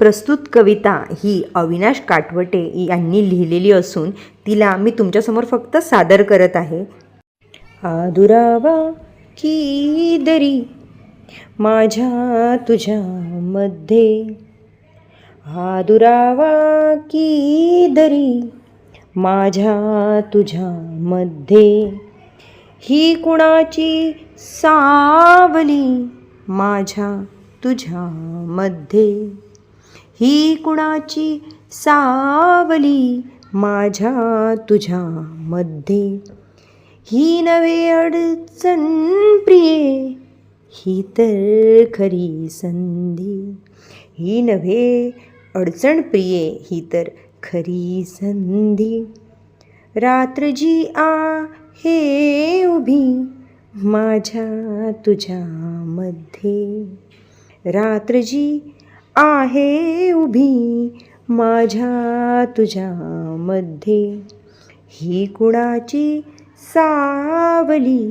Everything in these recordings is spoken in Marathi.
प्रस्तुत कविता ही अविनाश काटवटे यांनी लिहिलेली असून तिला मी तुमच्यासमोर फक्त सादर करत आहे. आदुरावा की दरी माझ्या तुझ्यामध्ये आदुरावा की दरी माझ्या तुझ्यामध्ये ही कुणाची सावली माझ्या तुझ्यामध्ये ही कुणाची सावली? माझ्या तुझ्यामध्ये ही नवे अडचण प्रिये ही तर खरी संधी. ही नव्हे अडचण प्रिये ही तर खरी संधी. रात्र जी आहे उभी माझ्या तुझ्यामध्ये रात्र जी आहे उभी माझ्या तुझ्यामध्ये ही कुणाची सावली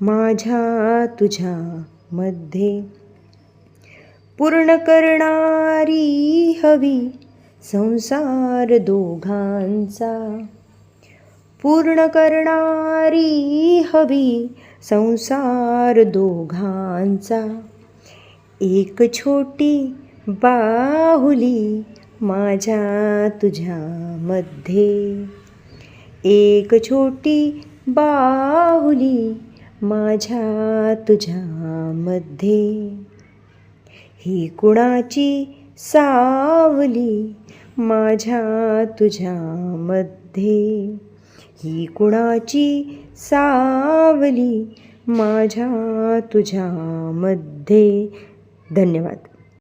माझ्या तुझ्यामध्ये पूर्ण करणारी हवी संसार दोघांचा. पूर्ण करणारी हवी संसार दोघांचा. एक छोटी बाहुली माझ्या मध्ये. एक छोटी बाहुली माझ्या मध्ये. ही कुणाची सावली माझ्या मध्ये? ही कुणाची सावली माझ्या मध्ये? धन्यवाद.